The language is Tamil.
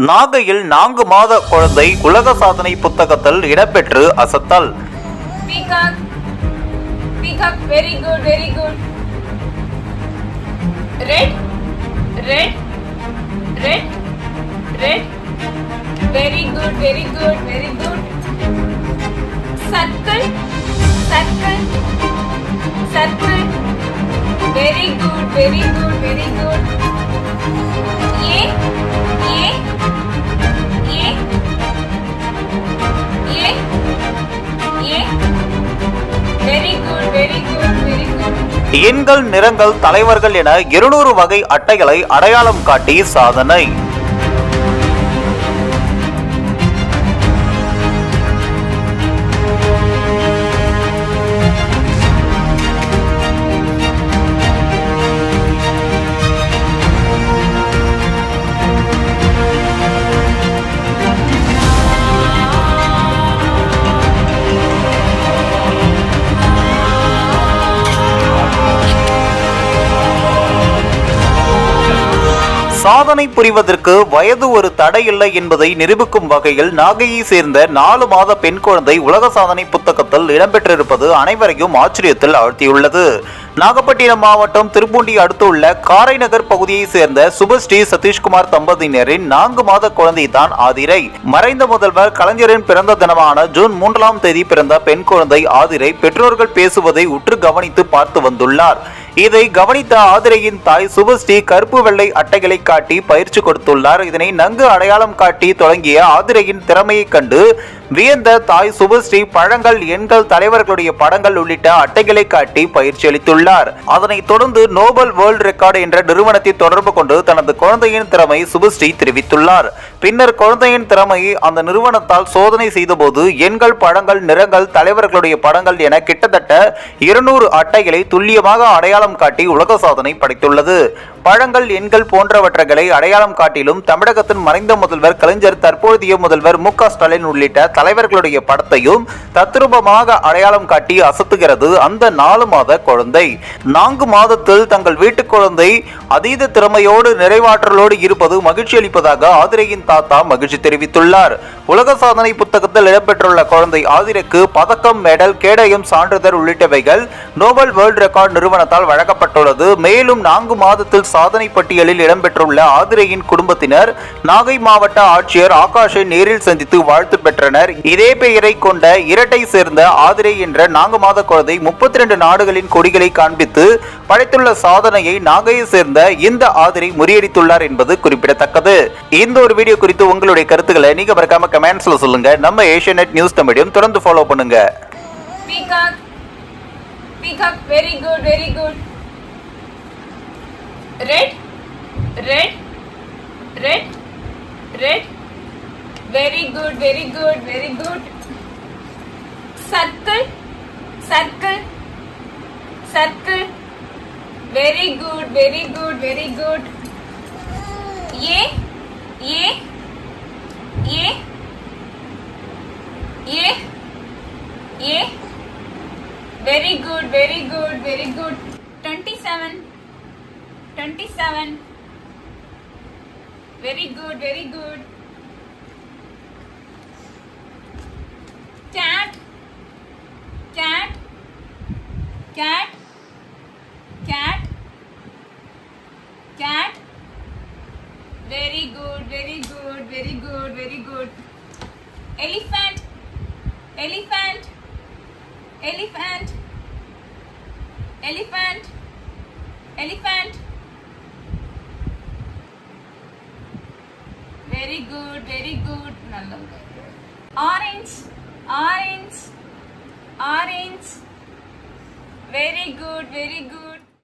நாகையில் நான்கு மாத குழந்தை உலக சாதனை புத்தகத்தில் இடம்பெற்று அசத்தல் very good very good red red red எண்கள் நிறங்கள் தலைவர்கள் என இருநூறு வகை அட்டைகளை அடையாளம் காட்டி சாதனை. சாதனை புரிவதற்கு வயது ஒரு தடை இல்லை என்பதை நிரூபிக்கும் வகையில் நாகையை சேர்ந்த நாலு மாத பெண் குழந்தை உலக சாதனை புத்தகத்தில் இடம்பெற்றிருப்பது அனைவரையும் ஆச்சரியத்தில் ஆழ்த்தியுள்ளது. நாகப்பட்டினம் மாவட்டம் திருப்பூண்டி அடுத்துள்ள காரைநகர் பகுதியைச் சேர்ந்த சுபஸ்ரீ சதீஷ்குமார் தம்பதியினரின் நான்கு மாத குழந்தை தான் ஆதிரை. மறைந்த முதல்வர் கலைஞரின் பிறந்த தினமான ஜூன் மூன்றாம் தேதி பிறந்த பெண் குழந்தை ஆதிரை பெற்றோர்கள் பேசுவதை உற்று கவனித்து பார்த்து வந்துள்ளார். இதை கவனித்த ஆதிரையின் தாய் சுபஸ்ரீ கருப்பு வெள்ளை அட்டைகளை காட்டி பயிற்சி கொடுத்துள்ளார். இதனை நன்கு அடையாளம் காட்டி தொடங்கிய ஆதிரையின் திறமையைக் கண்டு வியந்த தாய் சுபஸ்ரீ பழங்கள் எண்கள் தலைவர்களுடைய படங்கள் உள்ளிட்ட அட்டைகளை காட்டி பயிற்சி அளித்துள்ளார். அதனைத் தொடர்ந்து நோபல் வேர்ல்ட் ரெக்கார்டு என்ற நிறுவனத்தை தொடர்பு கொண்டு தனது குழந்தையின் திறமை சுபஸ்ரீ தெரிவித்துள்ளார். பின்னர் குழந்தையின் திறமையை அந்த நிறுவனத்தால் சோதனை செய்தபோது எண்கள் பழங்கள் நிறங்கள் தலைவர்களுடைய படங்கள் என கிட்டத்தட்ட இருநூறு அட்டைகளை துல்லியமாக அடையாளம் காட்டி உலக சாதனை படைத்துள்ளது. பழங்கள் எண்கள் போன்றவற்றைகளை அடையாளம் காட்டிலும் தமிழகத்தின் மறைந்த முதல்வர் கலைஞர் தற்போதைய முதல்வர் மு ஸ்டாலின் உள்ளிட்ட தலைவர்களுடைய படத்தையும் தத்ரூபமாக அடையாளம் காட்டி அசத்துகிறது அந்த நாலு மாத குழந்தை. நான்கு மாதத்தில் தங்கள் வீட்டு குழந்தை அதீத திறமையோடு நிறைவாற்றலோடு இருப்பது மகிழ்ச்சி அளிப்பதாக ஆதிரையின் தாத்தா மகிழ்ச்சி தெரிவித்துள்ளார். உலக சாதனை புத்தகத்தில் இடம்பெற்றுள்ள குழந்தை ஆதிரைக்கு பதக்கம் மெடல் கேடயம் சான்றிதழ் உள்ளிட்டவைகள் நோபல் வேர்ல்ட் ரெக்கார்ட் நிறுவனத்தால் வழங்கப்பட்டுள்ளது. மேலும் நான்கு மாதத்தில் சாதனை பட்டியலில் இடம்பெற்றுள்ள ஆதிரையின் குடும்பத்தினர் நாகை மாவட்ட ஆட்சியர் ஆகாஷை நேரில் சந்தித்து வாழ்த்து பெற்றனர். இதே பெயரை கொண்ட இரட்டை சேர்ந்த ஆதிரை என்ற நான்கு மாத குழந்தை முப்பத்தி ரெண்டு நாடுகளின் கொடிகளை காண்பித்து படைத்துள்ள சாதனையை நாகையை சேர்ந்த இந்த ஆதிரை முறியடித்துள்ளார் என்பது குறிப்பிடத்தக்கது. இந்த ஒரு வீடியோ குறித்து உங்களுடைய கருத்துக்களை நீங்க மறக்காம கமெண்ட்ஸ்ல சொல்லுங்க. நம்ம ஏஷியநெட் நியூஸ் தமிழையும் தொடர்ந்து ஃபாலோ பண்ணுங்க. Peacock. Very good, very red red red red very good very good very good circle circle circle very good very good very good yay yay yay yay yay very good very good very good twenty seven 27. Very good, very good. Cat, cat, cat, cat, cat. Very good, very good, very good, very good. Elephant, elephant, elephant, elephant, elephant. Very good, very good. நல்ல Orange, orange, orange. Very good, very good.